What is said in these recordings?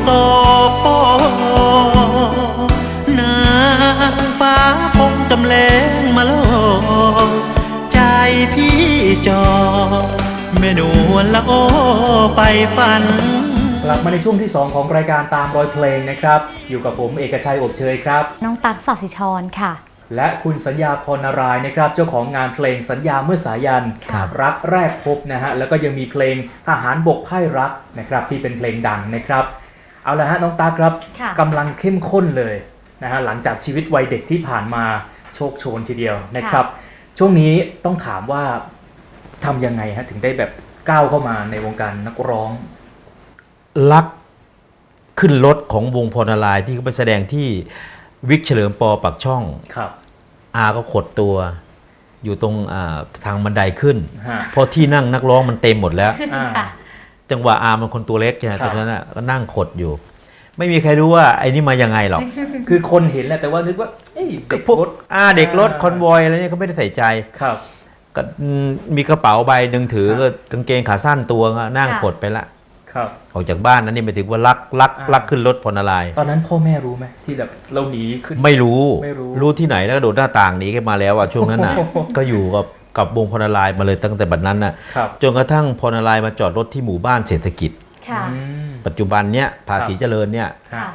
ที่วอสอปอนางฟ้าคงจำแรงมาล่อใจพี่จอแม่นวลละโอไปฝัน กลับมาในช่วงที่ 2 ของรายการตามรอยเพลงนะครับ อยู่กับผมเอกชัยอบเชยครับ น้องตั๊กสัสิธรค่ะ และคุณสัญญาพรนารายณ์นะครับ เจ้าของงานเพลงสัญญาเมื่อสายันครับรักแรกพบนะฮะแล้วก็ยังมีเพลงทหารบกไพ่รักนะครับที่เป็นเพลงดังนะครับ เอาละฮะน้องตาครับค่ะกำลังเข้มข้นเลยนะฮะหลังจากชีวิตวัยเด็กที่ผ่านมาโชคโชนทีเดียวนะครับ ช่วงนี้ต้องถามว่าทำยังไงฮะถึงได้แบบก้าวเข้ามาในวงการนักร้องลักขึ้นรถของวงพรนารายณ์ที่เขาไปแสดงที่วิกเฉลิมปอปักช่องครับอาก็ขดตัวอยู่ตรงอ่าทางบันไดขึ้นฮะเพราะที่นั่งนักร้องมันเต็มหมดแล้วอ่าค่ะ จังหวะอามันคนตัวเล็กใช่ไหมครับตรงนั้นน่ะก็นั่งขดอยู่ ไม่มีใครรู้ว่าไอ้นี่มายังไงหรอก คือคนเห็นแหละแต่ว่านึกว่าเอ้ยก็เด็กพวกรถอาเด็กรถคอนวอยอะไรเนี่ยเขาไม่ได้ใส่ใจครับ ก็อืมมีกระเป๋าใบหนึ่งถือครับก็กางเกงขาสั้นตัวก็นั่งค่ะ ขดไปละ ครับ ออกจากบ้านนั้นนี่หมายถึงว่าลักลักอ่า ลักขึ้นรถพรนารายณ์ตอนนั้นพ่อแม่รู้ไหมที่แบบเราหนีขึ้น ไม่รู้ไม่รู้ที่ไหนแล้วก็โดดหน้าต่างหนีกันมาแล้วอะช่วงนั้นน่ะ โอ้โห ก็อยู่กับ กับวงพรนารายณ์มาเลยตั้งแต่บัดนั้นน่ะครับจนกระทั่งพรนารายณ์มาจอดรถที่หมู่บ้านเศรษฐกิจ ค่ะอืม ปัจจุบันเนี้ยภาษีเจริญเนี่ยฮะค่ะ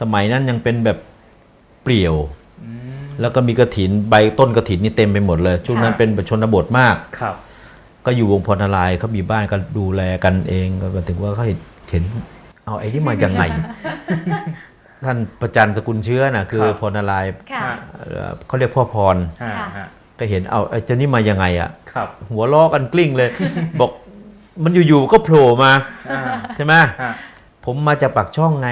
สมัยนั้นยังเป็นแบบเปลี่ยว อืมแล้วก็มีกระถินใบต้นกระถินนี่เต็มไปหมดเลยช่วงนั้นค่ะ เป็นชนบทมาก ครับก็อยู่วงพรนารายณ์เขามีบ้านก็ดูแลกันเองก็ถึงว่าเขาเห็นเอาไอ้นี่มายังไงท่านประจันสกุลเชื้อน่ะคือครับพรนารายณ์ค่ะ เอ่อเขาเรียกพ่อพร ฮะค่ะฮะ ก็เห็นเอาไอ้เจ้านี่มายังไงอะครับ หัวล้อกันกลิ้งเลย บอกมันอยู่ๆก็โผล่มาอ่าใช่ไหมฮะผมมาจากปากช่องไง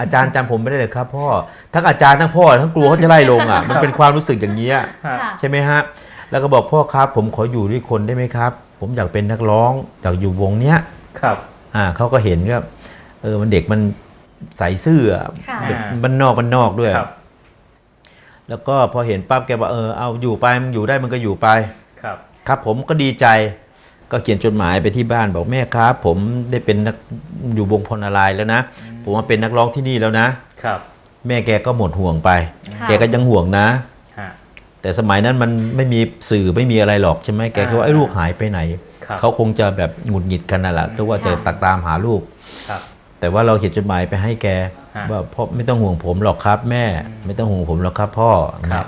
อาจารย์จำผมไม่ได้เลยครับพ่อทั้งอาจารย์ทั้งพ่อทั้งกลัวเขาจะไล่ลงอะ มันเป็นความรู้สึกอย่างนี้ยฮะค่ะใช่ไหมฮะ แล้วก็บอกพ่อครับ ผมขออยู่ด้วยคนได้ไหมครับ ผมอยากเป็นนักร้องอยากอยู่วงเนี้ยครับอ่าเขาก็เห็นก็เออมันเด็กมันใส่ซื่ออะค่ะเด็กมันนอกมันนอกด้วยครับ แล้วก็พอเห็นปั๊บแกบอกเออเอาอยู่ไปมึงอยู่ได้มันก็อยู่ไปครับ ครับผมก็ดีใจก็เขียนจดหมายไปที่บ้านบอกแม่ครับ ผมได้เป็นนักอยู่วงพรนารายณ์แล้วนะ ผมมาเป็นนักร้องที่นี่แล้วนะครับ แม่แกก็หมดห่วงไป ค่ะ แกก็ยังห่วงนะ ฮะ แต่สมัยนั้นมันไม่มีสื่อไม่มีอะไรหรอกใช่ไหมแกก็ว่าอ่าไอ้ลูกหายไปไหน ครับ เขาคงจะแบบหงุดหงิดกันนั่นแหละหรือว่าจะตักตามหาลูก ครับ แต่ว่าเราเขียนจดหมายไปให้แกฮะ ว่าพ่อไม่ต้องห่วงผมหรอกครับ แม่ ไม่ต้องห่วงผมหรอกครับ พ่อครับ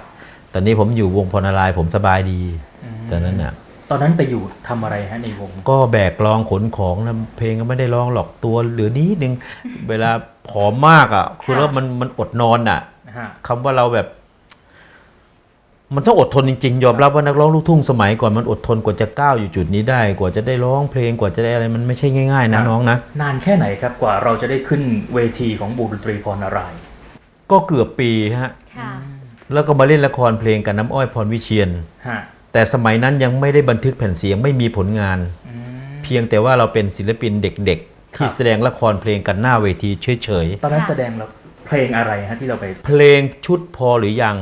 ตอนนี้ผมอยู่วงพรนารายณ์ผมสบายดีอืมตอนนั้นน่ะตอนนั้นไปอยู่ทำอะไรฮะในวง ก็แบกร้องขนของนะเพลงก็ไม่ได้ร้องหรอกตัวเหลือนิดนึงเวลาผอมมากอะคือว่ามันมันอดนอนอะฮะคำว่าเราแบบ มันต้องอดทนจริงๆ ยอมรับว่านักร้องลูกทุ่งสมัยก่อนมันอดทนกว่าจะก้าวอยู่จุดนี้ได้ กว่าจะได้ร้องเพลงกว่าจะได้อะไรมันไม่ใช่ง่ายๆ นะน้องนะ นานแค่ไหนครับกว่าเราจะได้ขึ้นเวทีของบูรดนตรีพรนารายณ์ก็เกือบปีฮะค่ะแล้วก็มาเล่นละครเพลงกับน้ำอ้อยพรวิเชียน ฮะแต่สมัยนั้นยังไม่ได้บันทึกแผ่นเสียงไม่มีผลงาน อืม เพียงแต่ว่าเราเป็นศิลปินเด็กๆ ที่ครับ แสดงละครเพลงกันหน้าเวทีเฉยๆตอนนั้นค่ะแสดงแล้วเพลงอะไรฮะที่เราไปเพลงชุดพอหรือยัง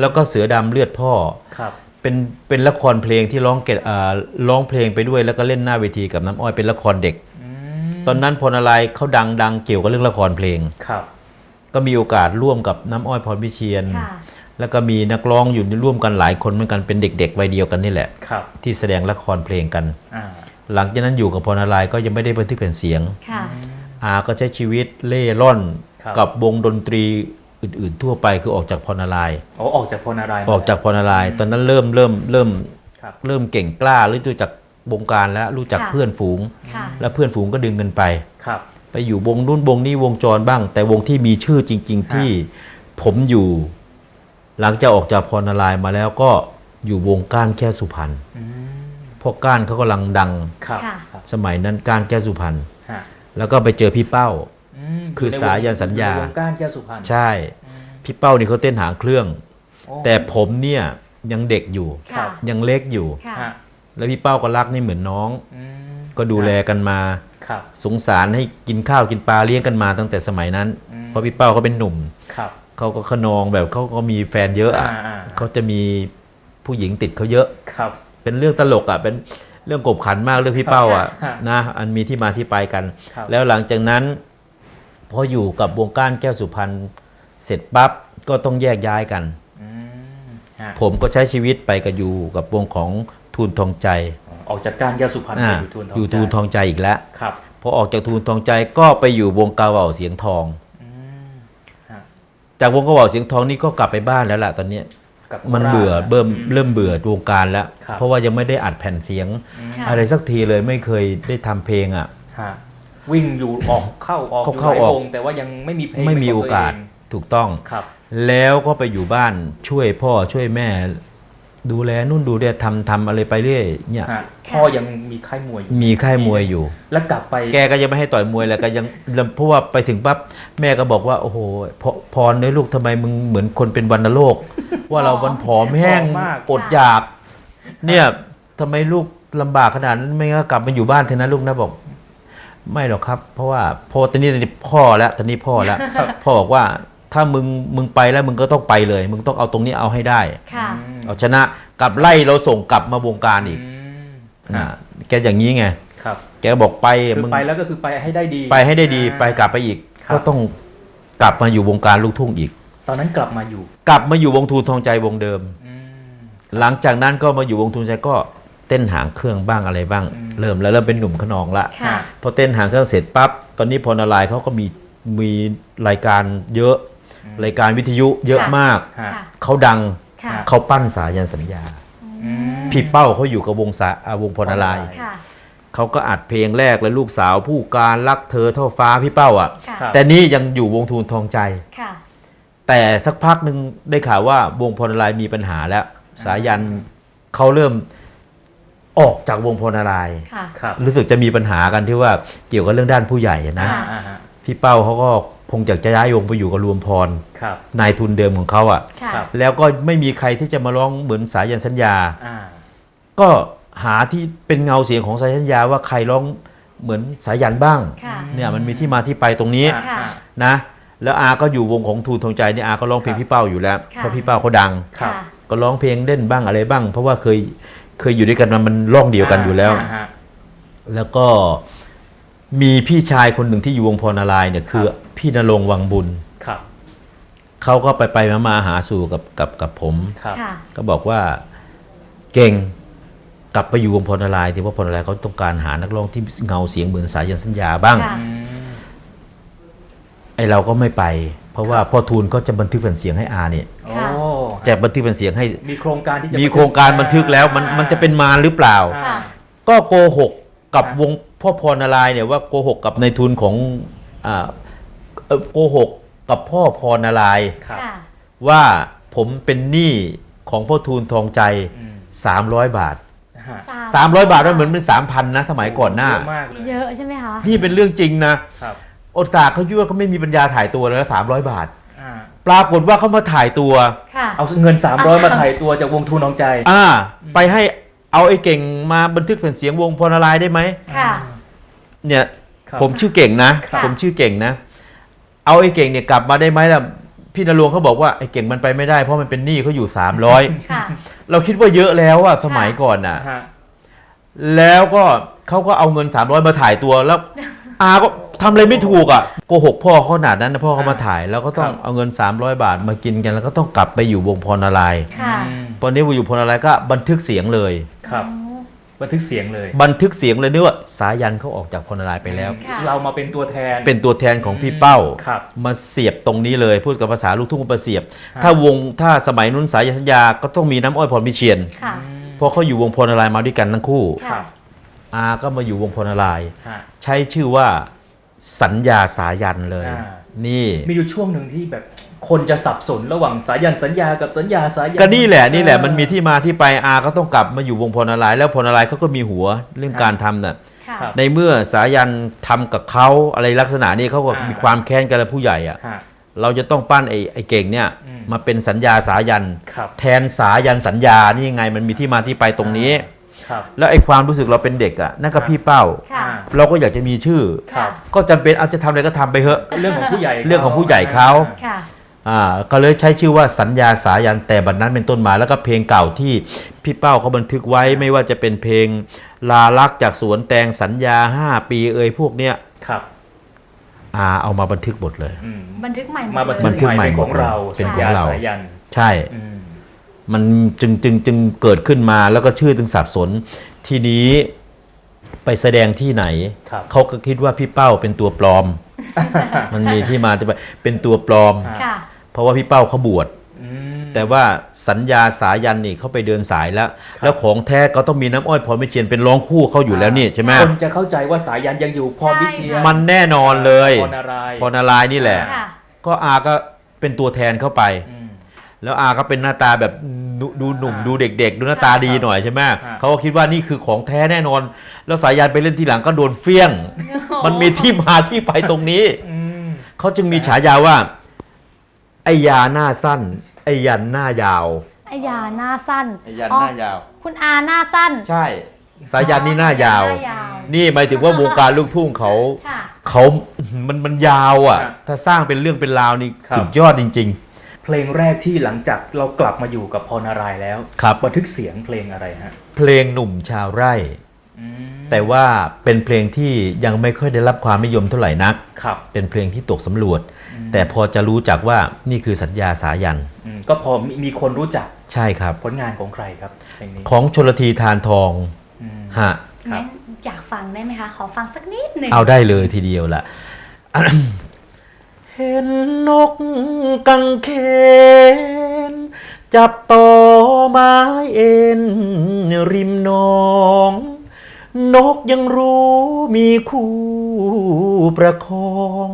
แล้วก็เสือดำเลือดพ่อ ครับเป็นเป็นละครเพลงที่ร้องเกตอ่าร้องเพลงไปด้วยแล้วก็เล่นหน้าเวทีกับน้ำอ้อยเป็นละครเด็ก อืมตอนนั้นพลอะไรเขาดังดังเกี่ยวกับเรื่องละครเพลง ครับ ก็มีโอกาสร่วมกับน้ำอ้อยพรพิเชียน ค่ะ แล้วก็มีนักร้องอยู่ร่วมกันหลายคนเหมือนกันเป็นเด็กๆวัยเดียวกันนี่แหละ ครับที่แสดงละครเพลงกัน อ่าหลังจากนั้นอยู่กับพลอะไรก็ยังไม่ได้บันทึกแผ่นเสียง ค่ะ อาก็ใช้ชีวิตเล่ร่อนครับ กับวงดนตรี อื่น ๆ ทั่วไปคือออกจากพรนารายณ์โอ้ออกจากพรนารายณ์ออกจากพรนารายณ์ตอนนั้นเริ่มเริ่มเริ่มครับเริ่มเก่งกล้าหรือรู้จักวงการแล้วรู้จักค่ะเพื่อนฝูงค่ะแล้วเพื่อนฝูงก็ดึงกันไปครับ ไปอยู่วงนู้นวงนี้วงจรบ้าง แต่วงที่มีชื่อจริง ๆ ที่ผมอยู่ หลังจากออกจากพรนารายณ์มาแล้วก็อยู่วงก้านแก้วสุพรรณอืมเพราะก้านเขากำลังดังครับค่ะครับสมัยนั้นก้านแก้วสุพรรณฮะแล้วก็ไปเจอพี่เป้าม คือสายันสัญญาอยู่ในวงก้านแก้วสุพรรณใช่ พี่เป้านี่เขาเต้นหางเครื่องโอ้แต่ผมเนี่ยยังเด็กอยู่ค่ะยังเล็กอยู่ค่ะฮะแล้วพี่เป้าก็รักนี่เหมือนน้องอืมก็ดูแลกันมาครับสงสารให้กินข้าวกินปลาเลี้ยงกันมาตั้งแต่สมัยนั้นอืมเพราะพี่เป้าเขาเป็นหนุ่มครับเขาก็ขนองแบบเขาก็มีแฟนเยอะอะอ่าอ่าเขาจะมีผู้หญิงติดเขาเยอะครับ เป็นเรื่องตลกอะเป็นเรื่องกบขันมากเรื่องพี่เป้าอะครับนะอันมีที่มาที่ไปกันครับแล้วหลังจากนั้น พออยู่กับวงการแก้วสุพรรณเสร็จปั๊บก็ต้องแยกย้ายกันอืมฮะผมก็ใช้ชีวิตไปกับอยู่กับวงของทูนทองใจ ออกจากการแก้วสุพรรณอ่าไปอยู่ทูนทองอยู่ทูนทองใจอีกแล้วครับพอออกจากทูนทองใจก็ไปอยู่วงกาเหว่าเสียงทองอืมฮะจากวงกาเหว่าเสียงทองนี่ก็กลับไปบ้านแล้วล่ะตอนเนี้ยกับมันโคราชเบื่อเบิ่มอืเริ่มเบื่อวงการแล้วครับเพราะว่ายังไม่ได้อัดแผ่นเสียงค่ะอะไรสักทีเลยไม่เคยได้ทำเพลงอะฮะ วิ่งอยู่ออกเข้าออกอยู่เข้าหลายออก วงแต่ว่ายังไม่มีเพลงไม่มีเป็นโอขงตัวกาสเงถูกต้องครับ แล้วก็ไปอยู่บ้านช่วยพ่อช่วยแม่ ดูแลนู่นดูแลทำทำอะไรไปเรื่อยเนี่ยฮะพ่อยังมีค่ายมวยอยู่ มีค่ายมวยอยู่ แล้วกลับไป แกก็ยังไม่ให้ต่อยมวยแหละก็ยังเพราะว่าไปถึงปั๊บแม่ก็บอกว่า โอ้โหพพรเลยลูกทำไมมึงเหมือนคนเป็นวันโรค ว่าเราวันผอมแห้งผอมมาก อดอยาก เนี่ยทำไมลูกลำบากขนาดนั้นไม่ก็กลับมาอยู่บ้านเถอะนะลูกนะบอก ไม่หรอกครับ เพราะว่าพอตอนนี้ตอนนี้พ่อแล้วตอนนี้พ่อแล้วพ่อบอกว่าถ้ามึงมึงไปแล้วมึงก็ต้องไปเลย มึงต้องเอาตรงนี้เอาให้ได้ค่ะอืมเอาชนะกลับไล่เราส่งกลับมาวงการอีกมอ่าแกอย่างนี้ไงครับ แกบอกไปคือมึงไปแล้วก็คือไปให้ได้ดี ไปให้ได้ดีอ่าไปกลับไปอีกครับก็ต้องกลับมาอยู่วงการลูกทุ่งอีก ตอนนั้นกลับมาอยู่ กลับมาอยู่วงทูนทองใจวงเดิมอืมหลังจากนั้นก็มาอยู่วงทูนใจก็เต้นหางเครื่องบ้างอะไรบ้างอืมเริ่มแล้วเริ่มเป็นหนุ่มขนองละค่ะพอเต้นหางเครื่องเสร็จปั๊บตอนนี้พลนารายณ์เขาก็มีมีรายการเยอะ รายการวิทยุเยอะค่ะมากฮะค่ะ เขาดังค่ะ เขาปั้นสายันสัญญา อืมพี่เป้าเขาอยู่กับวงสาอ่าวงพลนารายณ์ค่ะ เขาก็อัดเพลงแรกเลยลูกสาวผู้การรักเธอเท่าฟ้าพี่เป้าอะ ค่ะครับแต่นี่ยังอยู่วงทูนทองใจ ค่ะ แต่สักพักหนึ่งได้ข่าวว่าวงพลนารายณ์มีปัญหาแล้ว สายันเขาเริ่ม ออกจากวงพลนารายณ์ค่ะ ครับรู้สึกจะมีปัญหากันที่ว่าเกี่ยวกับเรื่องด้านผู้ใหญ่นะค่ะอ่าฮะพี่เป้าเขาก็คงอยากจะย้ายวงไปอยู่กับรวมพร ครับ นายทุนเดิมของเขาอะ่ะ ค่ะ ครับ แล้วก็ไม่มีใครที่จะมาร้องเหมือนสายันสัญญา อ่า ก็หาที่เป็นเงาเสียงของสายันสัญญาว่าใครร้องเหมือนสายันบ้าง ค่ะ เนี่ยมันมีที่มาที่ไปตรงนี้อ่า ค่ะอ่านะ แล้วอาก็อยู่วงของทูนทองใจเนี่ยอาก็ร้องเพลงครับพี่เป้าอยู่แล้ว ค่ะ เพราะพี่เป้าเขาดังครับค่ะ ก็ร้องเพลงเล่นบ้างอะไรบ้าง เพราะว่าเคย เคยอยู่ด้วยกันมามันร่องเดียวกันอยู่แล้วาฮะ แล้วก็มีพี่ชายคนหนึ่งที่อยู่วงพรนารายณ์เนี่ยคือครับ พี่นรงค์วังบุญ ครับเขาก็ไปไปมามาหาสู่กับกับกับผม ครับ ค่ะ ก็บอกว่าเก่งกลับไปอยู่วงพรนารายณ์ที่ว่าพรนารายณ์เขาต้องการหานักร้องที่เงาเสียงเหมือนสายันสัญญาบ้าง ค่ะ อืม ไอเราก็ไม่ไป เพราะว่าพ่อทูลก็จะบันทึกแผ่นเสียงให้อาเนี่ย โอ้ ค่ะ จะบันทึกแผ่นเสียงให้ มีโครงการที่จะมีโครงการบันทึกแล้วมันมันจะเป็นมารหรือเปล่าอ่าค่ะ ก็โกหกกับครับวงพ่อพรนารายณ์เนี่ยว่าโกหกกับในทุนของอ่าเอ่อโกหกกับพ่อพรนารายณ์ครับค่ะ ว่าผมเป็นหนี้ของพ่อทูลทองใจ อืม300 บาทนะฮะ300 บาทมันเหมือนเป็น3,000นะสมัยก่อนหน้า เยอะมากเลยเยอะใช่ไหมคะ นี่เป็นเรื่องจริงนะ ครับ โอตาเขาคิดว่าเขาไม่มีปัญญาถ่ายตัวแล้ว300บาทอ่า ปรากฏว่าเขามาถ่ายตัว ค่ะ เอาเงิน 300 มาถ่ายตัวจากวงทุนน้องใจ อ่า ไปให้เอาไอ้เก่งมาบันทึกแผ่นเสียงวงพรนารายณ์ได้ไหมค่ะ เนี่ยครับ ผมชื่อเก่งนะครับผมชื่อเก่งนะ เอาไอ้เก่งเนี่ยกลับมาได้ไหมล่ะพี่นรวงเขาบอกว่าไอ้เก่งมันไปไม่ได้เพราะมันเป็นหนี้เขาอยู่ 300 ค่ะ เราคิดว่าเยอะแล้วอะสมัยก่อนน่ะ ฮะแล้วก็เขาก็เอาเงิน 300 มาถ่ายตัวแล้ว อาก็ ทำอะไรไม่ถูกอะโกหกพ่อเขาขนาดนั้นนะพ่อเขามาถ่าย แล้วก็ต้องเอาเงิน 300 บาทมากินกันแล้วก็ต้องกลับไปอยู่วงพรนารายณ์ค่ะ อืมตอนนี้อยู่พรนารายณ์ก็บันทึกเสียงเลย ครับบันทึกเสียงเลย บันทึกเสียงเลยนี่ว่าสายันเขาออกจากพรนารายณ์ไปแล้ว ค่ะ เรามาเป็นตัวแทน เป็นตัวแทนของพี่เป้า ครับมาเสียบตรงนี้เลยพูดกับภาษาลูกทุ่งมาเสียบ ฮะ ถ้าวงถ้าสมัยนู้นสายสัญญาก็ต้องมีน้ำอ้อยพรมิเชียนค่ะเพราะเขาอยู่วงพรนารายณ์มาด้วยกันทั้งคู่ครัค่ะบอาก็มาอยู่วงพรนารายณ์ ฮะ ใช้ชื่อว่า สัญญาสายันเลย อ่า นี่ มีอยู่ช่วงหนึ่งที่แบบคนจะสับสนระหว่างสายันสัญญากับสัญญาสายันก็นี่แหละนี่แหละเออมันมีที่มาที่ไปอาก็ต้องกลับมาอยู่วงพรนารายณ์แล้วพรนารายณ์เขาก็มีหัวเรื่องการทำน่ะ ค่ะ ครับ ในเมื่อสายันทำกับเขาอะไรลักษณะนี้เขาก็อ่ามี มีความแค้นกันแล้วผู้ใหญ่อะฮะ เราจะต้องปั้นไอ้ไอ้เก่งเนี่ยอืม มาเป็นสัญญาสายัน ครับ แทนสายันสัญญานี่ยังไงมันมีที่มาที่ไปตรงนี้ ครับแล้วไอ้ความรู้สึกเราเป็นเด็กอะนั่นก็พี่เป้า ค่ะอ่าเราก็อยากจะมีชื่อ ครับ ก็จำเป็นเอาจะทำอะไรก็ทำไปเถอะ เรื่องของผู้ใหญ่เรื่องของผู้ใหญ่เขา ค่ะ อ่าก็เลยใช้ชื่อว่าสัญญาสายันแต่บัดนั้นเป็นต้นมาแล้วก็เพลงเก่าที่พี่เป้าเขาบันทึกไว้ไม่ว่าจะเป็นเพลงลาลักจากสวนแตงสัญญาห้าปีเอ่ยพวกเนี้ยครับอาเอามาบันทึกหมดเลย อืมบันทึกใหม่หมดมาบันเลทึยกบันทึกใหใหม่ม่เป็นของเราเป็นสัญของญาเราสายัน ใช่ อืม มันจึงจึงจึงเกิดขึ้นมาแล้วก็ชื่อถึงสับสน ทีนี้ไปแสดงที่ไหน ครับ เขาก็คิดว่าพี่เป้าเป็นตัวปลอม มันมีที่มาที่ไปเป็นตัวปลอมอ่าค่ะ เพราะว่าพี่เป้าเขาบวช อืม แต่ว่าสัญญาสายันนี่เขาไปเดินสายแล้ว แล้วของแท้ก็ต้องมีน้ำอ้อยพรไม่เชียนเป็นร้องคู่เขาอยู่แล้วนี่ใช่ไหมคนจะเข้าใจว่าสายันยังอยู่พรวิเชียรมันแน่นอนเลยพรนารายณ์พรนารายณ์นี่แหละ ค่ะ ก็อาก็เป็นตัวแทนเข้าไป อืม แล้วอาก็เป็นหน้าตาแบบดูดูหนุ่มอ่าดูเด็ก ๆ ดูหน้าตาดีหน่อยใช่ไหมอ่าเขาก็คิดว่านี่คือของแท้แน่นอน แล้วสายันไปเล่นทีหลังก็โดนเฟี้ยง มันมีที่มาที่ไปตรงนี้อืมเขาจึงมีฉายาว่า ไอยาหน้าสั้น ไอยันหน้ายาวไอยาหน้าสั้นไอยันอ๋อหน้ายาว คุณอาหน้าสั้น ใช่ สายันนี่หน้ายาวหน้ายาว นี่หมายถึงว่าวงการลูกทุ่งเขาค่ะเขามันมันยาวอะครับถ้าสร้างเป็นเรื่องเป็นราวนี่ครับสุดยอดจริง เพลงแรกที่หลังจากเรากลับมาอยู่กับพรนารายณ์แล้วครับบันทึกเสียงเพลงอะไรฮะๆเพลงหนุ่มชาวไร่อืมแต่ว่าเป็นเพลงที่ยังไม่ค่อยได้รับความนิยมเท่าไหร่นัก ครับ เป็นเพลงที่ตกสำรวจ แต่พอจะรู้จักว่านี่คือสัญญาสายัน อืมก็พอมีมีคนรู้จักใช่ครับ ผลงานของใครครับเพลงนี้ของชลทีทานทองอืม ฮะ ครับ งั้นอยากฟังได้ไหมคะ ขอฟังสักนิดหนึ่งเอาได้เลยทีเดียวล่ะ เห็นนกกังเขน จับต่อไม้เอ็นริมหนอง นกยังรู้มีคู่ประคอง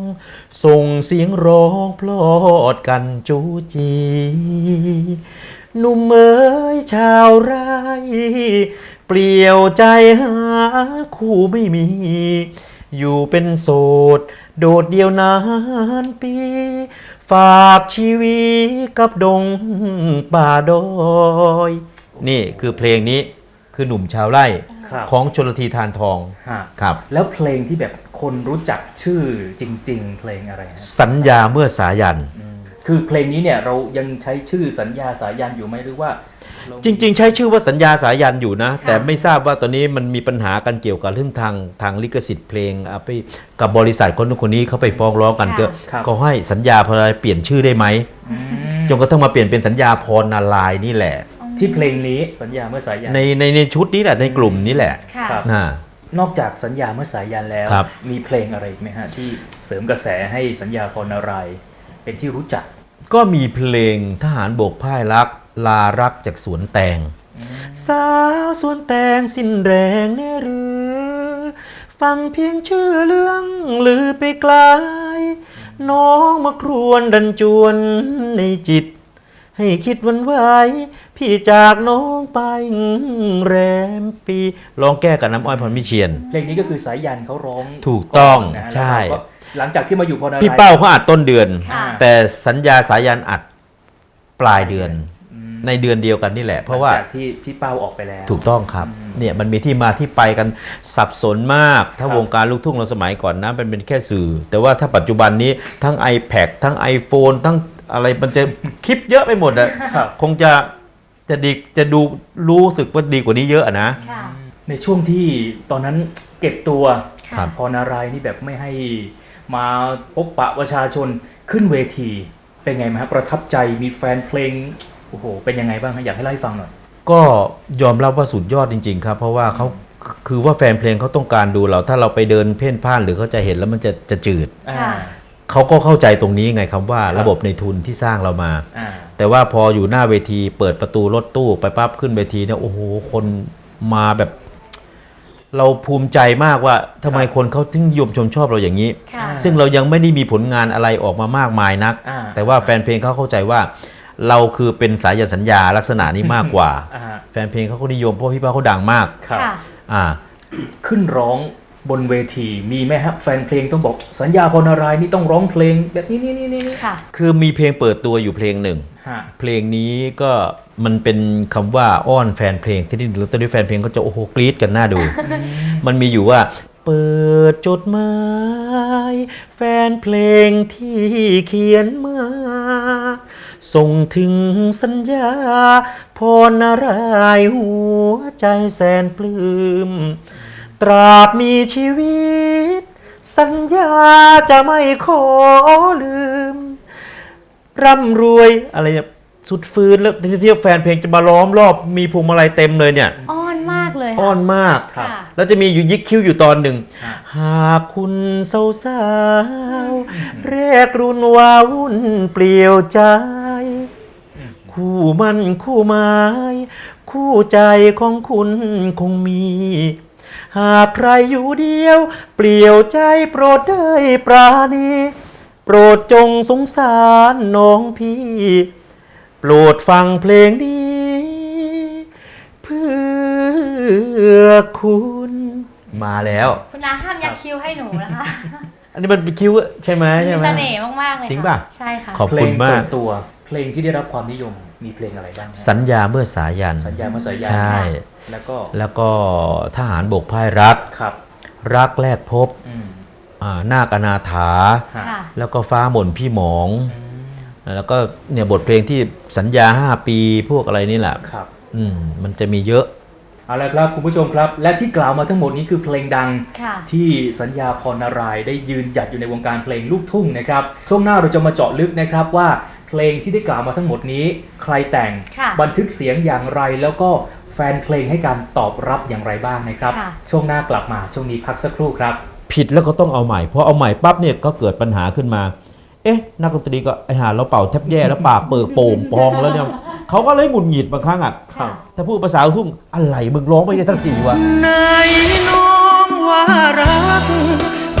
ส่งเสียงร้องพลอดกันจูจีหนุ่มเอ๋ยชาวไร่เปลี่ยวใจหาคู่ไม่มี อยู่เป็นโสด โดดเดียวนานปี ฝากชีวิตกับดงป่าดอย นี่คือเพลงนี้คือหนุ่มชาวไร่ครับของชนทีทานทองฮะครับ แล้วเพลงที่แบบคนรู้จักชื่อจริง ๆ เพลงอะไรฮะสัญญาเมื่อสายันอืมคือเพลงนี้เนี่ยเรายังใช้ชื่อสัญญาสายันอยู่ไหมหรือว่าเา จริง ๆ ใช้ชื่อว่าสัญญาสายันอยู่นะ แต่ไม่ทราบว่าตอนนี้มันมีปัญหากันเกี่ยวกับเรื่องทางทางลิขสิทธิ์เพลงอะไปกับบริษัทคนนู้นคนนี้เขาไปฟ้องร้องกันก็ครับก็ให้สัญญาพรเปลี่ยนชื่อได้ไหมอืมจนกระทั่งมาเปลี่ยนเป็นสัญญาพรนารายณ์นี่แหละ ที่เพลงนี้สัญญาเมื่อสายันในในในชุดนี้แหละในกลุ่มนี้แหละค่ะครับอ่านอกจากสัญญาเมื่อสายันแล้วครับมีเพลงอะไรอีกไหมฮะที่เสริมกระแสให้สัญญาพรนารายณ์เป็นที่รู้จัก ก็มีเพลงทหารโบกพ่ายรัก ลารักจากสวนแตง สาวสวนแตงสิ้นแรงแน่หรือ ฟังเพียงชื่อเรื่องลือไปไกลน้องมาครวนดันจวนในจิต ให้คิดวันไหวพี่จากน้องไปแรมปีลองแก้กับน้ำอ้อยพรมิเชียน เพลงนี้ก็คือสายันเขาร้องถูกต้องก่นนะฮะใช่ แล้วเราก็หลังจากที่มาอยู่พรนารายณ์พี่เป้าเขาอัดต้นเดือน ค่ะ แต่สัญญาสายันอัดปลายเดือนอืม ในเดือนเดียวกันนี่แหละ เพราะว่าหลังจากที่พี่เป้าออกไปแล้ว ถูกต้องครับเนี่ยมันมีที่มาที่ไปกันสับสนมาก ถ้าครับวงการลูกทุ่งเราสมัยก่อนนะมันเป็นแค่สื่อ แต่ว่าถ้าปัจจุบันนี้ทั้ง iPad ทั้ง iPhone ทั้งอะไรมันจะคลิปเยอะไปหมดอะครับคงจะจะดีจะดูรู้สึกว่าดีกว่านี้เยอะอะนะค่ะในช่วงที่ตอนนั้นเก็บตัวครับพรนารายณ์นี่แบบไม่ให้มาพบปะประชาชนขึ้นเวทีเป็นไงไหมครับประทับใจมีแฟนเพลง โอ้โห เป็นยังไงบ้างฮะอยากให้เล่าให้ฟังหน่อย ก็ยอมรับว่าสุดยอดจริง ๆ ครับ เพราะว่าเขาคือว่าแฟนเพลงเขาต้องการดูเรา ถ้าเราไปเดินเพ่นพ่านหรือเขาจะเห็นแล้วมันจะจะจืดค่ะเขาก็เข้าใจตรงนี้ไงครับว่าระบบในทุนที่สร้างเรามาอ่าแต่ว่าพออยู่หน้าเวทีเปิดประตูรถตู้ไปปั๊บขึ้นเวทีเนี่ยโอ้โหคนมาแบบ เราภูมิใจมากว่าทำไมคนเขาถึงนิยมชมชอบเราอย่างนี้ค่ะซึ่งเรายังไม่ได้มีผลงานอะไรออกมามากมายนักอ่าแต่ว่าแฟนเพลงเขาเข้าใจว่า เราคือเป็นสายยนสัญญาลักษณะนี้มากกว่าอ่า แฟนเพลงเขาก็นิยมเพราะพี่ป้าเขาดังมากครับค่ะอ่าขึ้นร้องบนเวทีมีไหมครับแฟนเพลงต้องบอกสัญญาพรนารายณ์นี่ต้องร้องเพลงแบบนี้นี่นี่นี่นี่ค่ะ คือมีเพลงเปิดตัวอยู่เพลงหนึ่งฮะเพลงนี้ก็มันเป็นคำว่าอ้อนแฟนเพลงที่นี่แล้วตอนนี้แฟนเพลงก็จะโอ้โหกรี๊ดกันหน้าดู มันมีอยู่ว่าเปิดจดหมายแฟนเพลงที่เขียนมา ส่งถึงสัญญาพรนารายณ์หัวใจแสนปลื้มตราบมีชีวิต สัญญาจะไม่ขอลืม ร่ำรวยอะไรเนี่ยสุดฟื้นแล้วทีนี้แฟนเพลงจะมาล้อมรอบมีพวงมาลัยเต็มเลยเนี่ยอ้อนมากเลยอ้อค่ะนมาก ค่ะ แล้วจะมีอยู่ยิกคิ้วอยู่ตอนหนึ่งฮะหากคุณสาวสาวๆแรกรุ่นวาวุ่นเปลี่ยวใจ คู่มันคู่ไม้คู่ใจของคุณคงมี หากใครอยู่เดียว เปลี่ยวใจโปรดได้ปราณี โปรดจงสงสารน้องพี่ โปรดฟังเพลงนี้ เพื่อคุณมาแล้ว คุณนาห้ามยักคิ้วให้หนูนะคะ อันนี้มันเป็นคิ้วใช่ไหมมีใช่ไหมเสน่ห์มากๆเลยจริงค่ป่ะ ใช่ค่ะ ขอบเพลคุณงมากส่วนตัวเพลงที่ได้รับความนิยม มีเพลงอะไรบ้างฮะสัญญาเมื่อสายันสัญญามาสายยาใช่แล้วก็แล้วก็ทหารบกพ่ายรักครับ รักแรกพบอืมอ่านาคอนาถาฮะค่ะแล้วก็ฟ้าหม่นพี่หมองอืมแล้วก็เนี่ยบทเพลงที่สัญญา 5 ปีพวกอะไรนี่แหละครับอืมมันจะมีเยอะเอาละครับคุณผู้ชมครับ และที่กล่าวมาทั้งหมดนี้คือเพลงดังค่ะที่สัญญาพรนารายณ์ได้ยืนหยัดอยู่ในวงการเพลงลูกทุ่งนะครับช่วงหน้าเราจะมาเจาะลึกนะครับว่า เพลงที่ได้กล่าวมาทั้งหมดนี้ ใครแต่งค่ะบันทึกเสียงอย่างไรแล้วก็แฟนเพลงให้การตอบรับอย่างไรบ้างนะครับค่ะช่วงหน้ากลับมาช่วงนี้พักสักครู่ครับ ผิดแล้วก็ต้องเอาใหม่พอเอาใหม่ปั๊บเนี่ยก็เกิดปัญหาขึ้นมา เอ๊ะ นักดนตรีก็ไอหาเราเป่าแทบแย่แล้วปากเปิดโป่งปองแล้วเนี่ยเขาก็เลยหงุดหงิดบางครั้งอะค่ะถ้าพูดภาษาลูกทุ่งอะไรมึงร้องไม่ได้ทั้งทีวะไหนน้องว่ารัก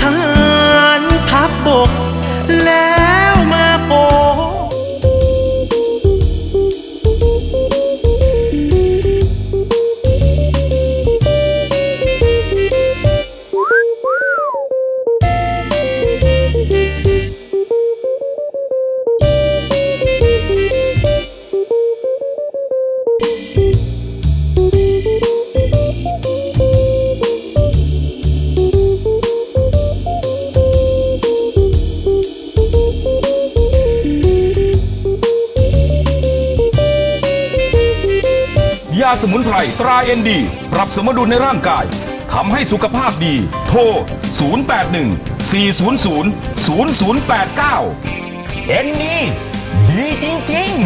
ทหารทัพบบกแล้ว สมุนไพรตราเอ็นดี ปรับสมดุลในร่างกายทำให้สุขภาพดี โทร 081 400 0089 เอ็นดีดีจริง ๆ